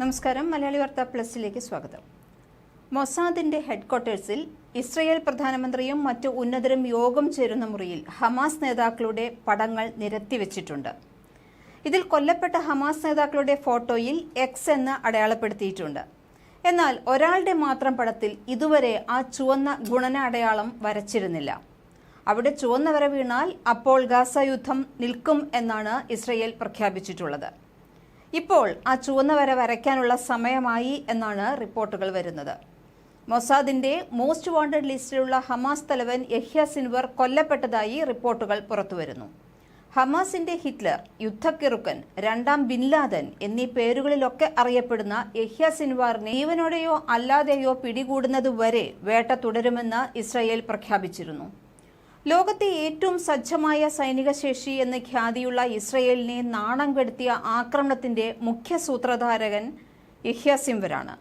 നമസ്കാരം. മലയാളി വാർത്ത പ്ലസിലേക്ക് സ്വാഗതം. മൊസാദിന്റെ ഹെഡ്ക്വാർട്ടേഴ്സിൽ ഇസ്രയേൽ പ്രധാനമന്ത്രിയും മറ്റു ഉന്നതരും യോഗം ചേരുന്ന മുറിയിൽ ഹമാസ് നേതാക്കളുടെ പടങ്ങൾ നിരത്തിവെച്ചിട്ടുണ്ട്. ഇതിൽ കൊല്ലപ്പെട്ട ഹമാസ് നേതാക്കളുടെ ഫോട്ടോയിൽ എക്സ് എന്ന് അടയാളപ്പെടുത്തിയിട്ടുണ്ട്. എന്നാൽ ഒരാളുടെ മാത്രം പടത്തിൽ ഇതുവരെ ആ ചുവന്ന ഗുണന അടയാളം വരച്ചിരുന്നില്ല. അവിടെ ചുവന്ന വര വീണാൽ അപ്പോൾ ഗാസ യുദ്ധം നിൽക്കും എന്നാണ് ഇസ്രയേൽ പ്രഖ്യാപിച്ചിട്ടുള്ളത്. ഇപ്പോൾ ആ ചുവന്ന വര വരയ്ക്കാനുള്ള സമയമായി എന്നാണ് റിപ്പോർട്ടുകൾ വരുന്നത്. മൊസാദിന്റെ മോസ്റ്റ് വാണ്ടഡ് ലിസ്റ്റിലുള്ള ഹമാസ് തലവൻ യഹ്യ സിൻവർ കൊല്ലപ്പെട്ടതായി റിപ്പോർട്ടുകൾ പുറത്തുവരുന്നു. ഹമാസിന്റെ ഹിറ്റ്ലർ യുദ്ധക്കിറുക്കൻ രണ്ടാം ബിൻ ലാദൻ എന്നീ പേരുകളിലൊക്കെ അറിയപ്പെടുന്ന യഹ്യ സിൻവാറിനെ ജീവനോടെയോ അല്ലാതെയോ പിടികൂടുന്നതുവരെ വേട്ട തുടരുമെന്ന് ഇസ്രായേൽ പ്രഖ്യാപിച്ചിരുന്നു. ലോകത്തെ ഏറ്റവും സജ്ജമായ സൈനിക ശേഷി എന്ന് ഖ്യാതിയുള്ള ഇസ്രയേലിനെ നാണം കെടുത്തിയ ആക്രമണത്തിന്റെ മുഖ്യ സൂത്രധാരകൻ യഹ്യാസിംവരാണ്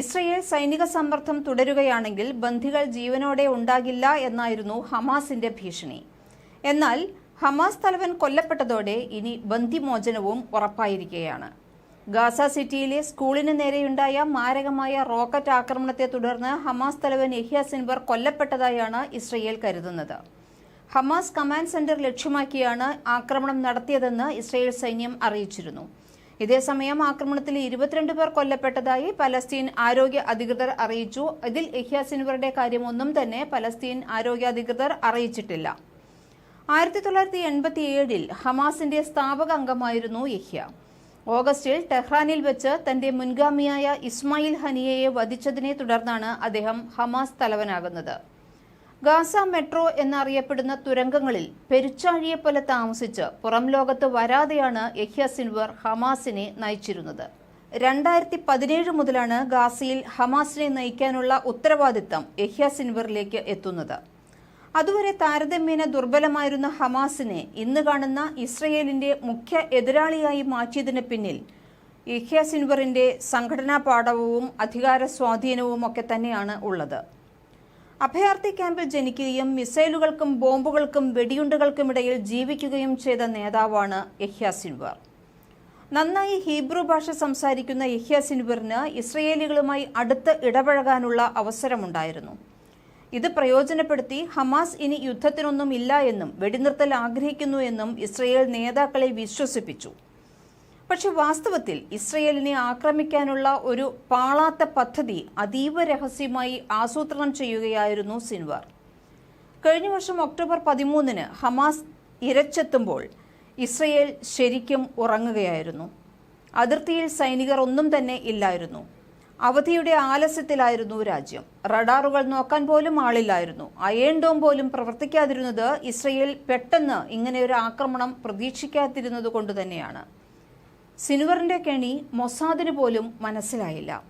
ഇസ്രയേൽ സൈനിക സമ്മർദ്ദം തുടരുകയാണെങ്കിൽ ബന്ധികൾ ജീവനോടെ ഉണ്ടാകില്ല എന്നായിരുന്നു ഹമാസിന്റെ ഭീഷണി. എന്നാൽ ഹമാസ് തലവൻ കൊല്ലപ്പെട്ടതോടെ ഇനി ബന്ധിമോചനവും ഉറപ്പായിരിക്കുകയാണ്. ഗാസ സിറ്റിയിലെ സ്കൂളിന് നേരെയുണ്ടായ മാരകമായ റോക്കറ്റ് ആക്രമണത്തെ തുടർന്ന് ഹമാസ് തലവൻ യഹ്യ സിൻവർ കൊല്ലപ്പെട്ടതായാണ് ഇസ്രയേൽ കരുതുന്നത്. ഹമാസ് കമാൻഡ് സെന്റർ ലക്ഷ്യമാക്കിയാണ് ആക്രമണം നടത്തിയതെന്ന് ഇസ്രയേൽ സൈന്യം അറിയിച്ചിരുന്നു. ഇതേസമയം ആക്രമണത്തിൽ ഇരുപത്തിരണ്ട് പേർ കൊല്ലപ്പെട്ടതായി പലസ്തീൻ ആരോഗ്യ അധികൃതർ അറിയിച്ചു. ഇതിൽ യഹ്യ സിൻവറുടെ കാര്യമൊന്നും തന്നെ പലസ്തീൻ ആരോഗ്യ അധികൃതർ അറിയിച്ചിട്ടില്ല. ആയിരത്തി തൊള്ളായിരത്തി എൺപത്തി ഏഴിൽ ഹമാസിന്റെ സ്ഥാപക അംഗമായിരുന്നു യഹ്യ. ഓഗസ്റ്റിൽ ടെഹ്റാനിൽ വെച്ച് തന്റെ മുൻഗാമിയായ ഇസ്മായിൽ ഹനിയയെ വധിച്ചതിനെ തുടർന്നാണ് അദ്ദേഹം ഹമാസ് തലവനാകുന്നത്. ഗാസ മെട്രോ എന്നറിയപ്പെടുന്ന തുരങ്കങ്ങളിൽ പെരുച്ചാഴിയെപ്പോലെ താമസിച്ച് പുറം ലോകത്ത് വരാതെയാണ് യഹ്യ സിൻവർ ഹമാസിനെ നയിച്ചിരുന്നത്. രണ്ടായിരത്തി പതിനേഴ് മുതലാണ് ഗാസയിൽ ഹമാസിനെ നയിക്കാനുള്ള ഉത്തരവാദിത്തം യഹ്യ സിൻവറിലേക്ക് എത്തുന്നത്. അതുവരെ താരതമ്യേന ദുർബലമായിരുന്ന ഹമാസിനെ ഇന്ന് കാണുന്ന ഇസ്രയേലിന്റെ മുഖ്യ എതിരാളിയായി മാറ്റിയതിന് പിന്നിൽ ഇഹ്യ സിൻവറിന്റെ സംഘടനാ പാഠവും അധികാര സ്വാധീനവും ഒക്കെ തന്നെയാണ് ഉള്ളത്. അഭയാർത്ഥി ക്യാമ്പിൽ ജനിക്കുകയും മിസൈലുകൾക്കും ബോംബുകൾക്കും വെടിയുണ്ടുകൾക്കുമിടയിൽ ജീവിക്കുകയും ചെയ്ത നേതാവാണ് യഹ്യ സിൻവർ. നന്നായി ഹീബ്രു ഭാഷ സംസാരിക്കുന്ന യഹ്യ സിൻവറിന് ഇസ്രയേലികളുമായി അടുത്ത് ഇടപഴകാനുള്ള അവസരമുണ്ടായിരുന്നു. ഇത് പ്രയോജനപ്പെടുത്തി ഹമാസ് ഇനി യുദ്ധത്തിനൊന്നും ഇല്ല എന്നും വെടിനിർത്തൽ ആഗ്രഹിക്കുന്നു എന്നും ഇസ്രയേൽ നേതാക്കളെ വിശ്വസിപ്പിച്ചു. പക്ഷെ വാസ്തവത്തിൽ ഇസ്രയേലിനെ ആക്രമിക്കാനുള്ള ഒരു പാളാത്ത പദ്ധതി അതീവ രഹസ്യമായി ആസൂത്രണം ചെയ്യുകയായിരുന്നു സിൻവർ. കഴിഞ്ഞ വർഷം ഒക്ടോബർ പതിമൂന്നിന് ഹമാസ് ഇരച്ചെത്തുമ്പോൾ ഇസ്രയേൽ ശരിക്കും ഉറങ്ങുകയായിരുന്നു. അതിർത്തിയിൽ സൈനികർ ഒന്നും തന്നെ ഇല്ലായിരുന്നു. അവധിയുടെ ആലസ്യത്തിലായിരുന്നു രാജ്യം. റഡാറുകൾ നോക്കാൻ പോലും ആളില്ലായിരുന്നു. അയേൺ ഡോം പോലും പ്രവർത്തിക്കാതിരുന്നത് ഇസ്രയേൽ പെട്ടെന്ന് ഇങ്ങനെ ഒരു ആക്രമണം പ്രതീക്ഷിക്കാതിരുന്നത് കൊണ്ട് തന്നെയാണ്. സിനുവറിന്റെ കെണി മൊസാദിന് പോലും മനസ്സിലായില്ല.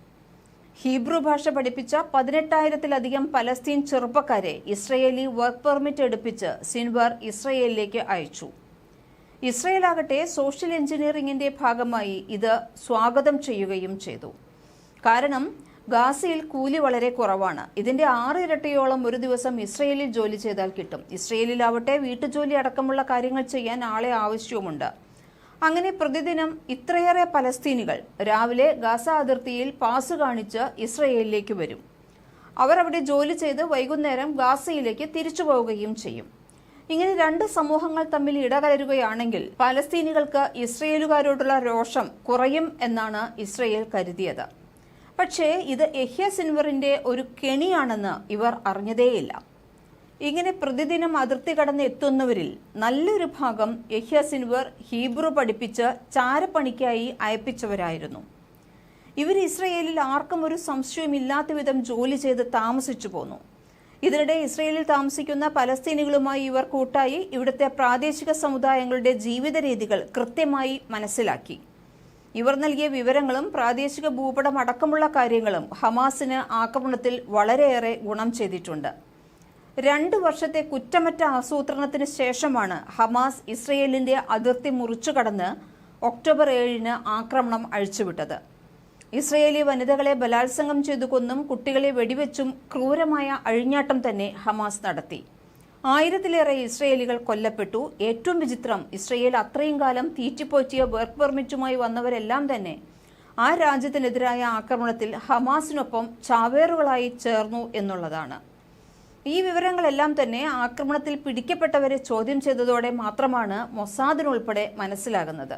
ഹീബ്രു ഭാഷ പഠിപ്പിച്ച പതിനെട്ടായിരത്തിലധികം പലസ്തീൻ ചെറുപ്പക്കാരെ ഇസ്രയേലി വർക്ക് പെർമിറ്റ് എടുപ്പിച്ച് സിൻവർ ഇസ്രയേലിലേക്ക് അയച്ചു. ഇസ്രയേലാകട്ടെ സോഷ്യൽ എഞ്ചിനീയറിംഗിന്റെ ഭാഗമായി ഇത് സ്വാഗതം ചെയ്യുകയും ചെയ്തു. കാരണം ഗാസയിൽ കൂലി വളരെ കുറവാണ്. ഇതിന്റെ ആറ് ഇരട്ടിയോളം ഒരു ദിവസം ഇസ്രയേലിൽ ജോലി ചെയ്താൽ കിട്ടും. ഇസ്രയേലിലാവട്ടെ വീട്ടുജോലി അടക്കമുള്ള കാര്യങ്ങൾ ചെയ്യാൻ ആളെ ആവശ്യവുമുണ്ട്. അങ്ങനെ പ്രതിദിനം ഇത്രയേറെ പലസ്തീനികൾ രാവിലെ ഗാസ അതിർത്തിയിൽ പാസ് കാണിച്ച് ഇസ്രയേലിലേക്ക് വരും. അവർ അവിടെ ജോലി ചെയ്ത് വൈകുന്നേരം ഗാസയിലേക്ക് തിരിച്ചു പോവുകയും ചെയ്യും. ഇങ്ങനെ രണ്ട് സമൂഹങ്ങൾ തമ്മിൽ ഇടകലരുകയാണെങ്കിൽ പലസ്തീനികൾക്ക് ഇസ്രയേലുകാരോടുള്ള രോഷം കുറയും എന്നാണ് ഇസ്രയേൽ കരുതിയത്. പക്ഷേ ഇത് യഹ്യ സിൻവറിന്റെ ഒരു കെണിയാണെന്ന് ഇവർ അറിഞ്ഞതേയില്ല. ഇങ്ങനെ പ്രതിദിനം അതിർത്തി കടന്ന് എത്തുന്നവരിൽ നല്ലൊരു ഭാഗം യഹ്യ സിൻവർ ഹീബ്രു പഠിപ്പിച്ച് ചാരപ്പണിക്കായി അയപ്പിച്ചവരായിരുന്നു. ഇവർ ഇസ്രയേലിൽ ആർക്കും ഒരു സംശയമില്ലാത്ത വിധം ജോലി ചെയ്ത് താമസിച്ചു പോന്നു. ഇതിനിടെ ഇസ്രയേലിൽ താമസിക്കുന്ന പലസ്തീനികളുമായി ഇവർ കൂട്ടായി ഇവിടുത്തെ പ്രാദേശിക സമുദായങ്ങളുടെ ജീവിത രീതികൾ കൃത്യമായി മനസ്സിലാക്കി. ഇവർ നൽകിയ വിവരങ്ങളും പ്രാദേശിക ഭൂപടം അടക്കമുള്ള കാര്യങ്ങളും ഹമാസിന് ആക്രമണത്തിൽ വളരെയേറെ ഗുണം ചെയ്തിട്ടുണ്ട്. രണ്ട് വർഷത്തെ കുറ്റമറ്റ ആസൂത്രണത്തിന് ശേഷമാണ് ഹമാസ് ഇസ്രയേലിന്റെ അതിർത്തി മുറിച്ചു കടന്ന് ഒക്ടോബർ ഏഴിന് ആക്രമണം അഴിച്ചുവിട്ടത്. ഇസ്രയേലി വനിതകളെ ബലാത്സംഗം ചെയ്തു കൊന്നും കുട്ടികളെ വെടിവെച്ചും ക്രൂരമായ അഴിഞ്ഞാട്ടം തന്നെ ഹമാസ് നടത്തി. ആയിരത്തിലേറെ ഇസ്രയേലികൾ കൊല്ലപ്പെട്ടു. ഏറ്റവും വിചിത്രം ഇസ്രയേൽ അത്രയും കാലം തീറ്റിപ്പോറ്റിയ വർക്ക് പെർമിറ്റുമായി വന്നവരെല്ലാം തന്നെ ആ രാജ്യത്തിനെതിരായ ആക്രമണത്തിൽ ഹമാസിനൊപ്പം ചാവേറുകളായി ചേർന്നു എന്നുള്ളതാണ്. ഈ വിവരങ്ങളെല്ലാം തന്നെ ആക്രമണത്തിൽ പിടിക്കപ്പെട്ടവരെ ചോദ്യം ചെയ്തതോടെ മാത്രമാണ് മൊസാദിനുൾപ്പെടെ മനസ്സിലാകുന്നത്.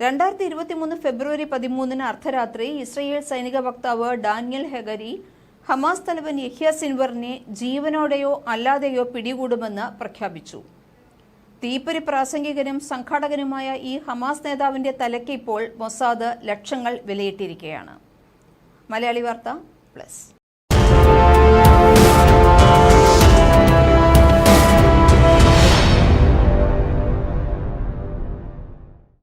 രണ്ടായിരത്തി ഇരുപത്തിമൂന്ന് ഫെബ്രുവരി പതിമൂന്നിന് അർദ്ധരാത്രി ഇസ്രയേൽ സൈനിക വക്താവ് ഡാനിയൽ ഹെഗരി ഹമാസ് തലവൻ യഹ്യ സിൻവറിനെ ജീവനോടെയോ അല്ലാതെയോ പിടികൂടുമെന്ന് പ്രഖ്യാപിച്ചു. തീപ്പൊരി പ്രാസംഗികനും സംഘാടകനുമായ ഈ ഹമാസ് നേതാവിന്റെ തലയ്ക്ക് ഇപ്പോൾ മൊസാദ് ലക്ഷങ്ങൾ വിലയിട്ടിരിക്കുകയാണ്. മലയാളി വാർത്ത പ്ലസ്.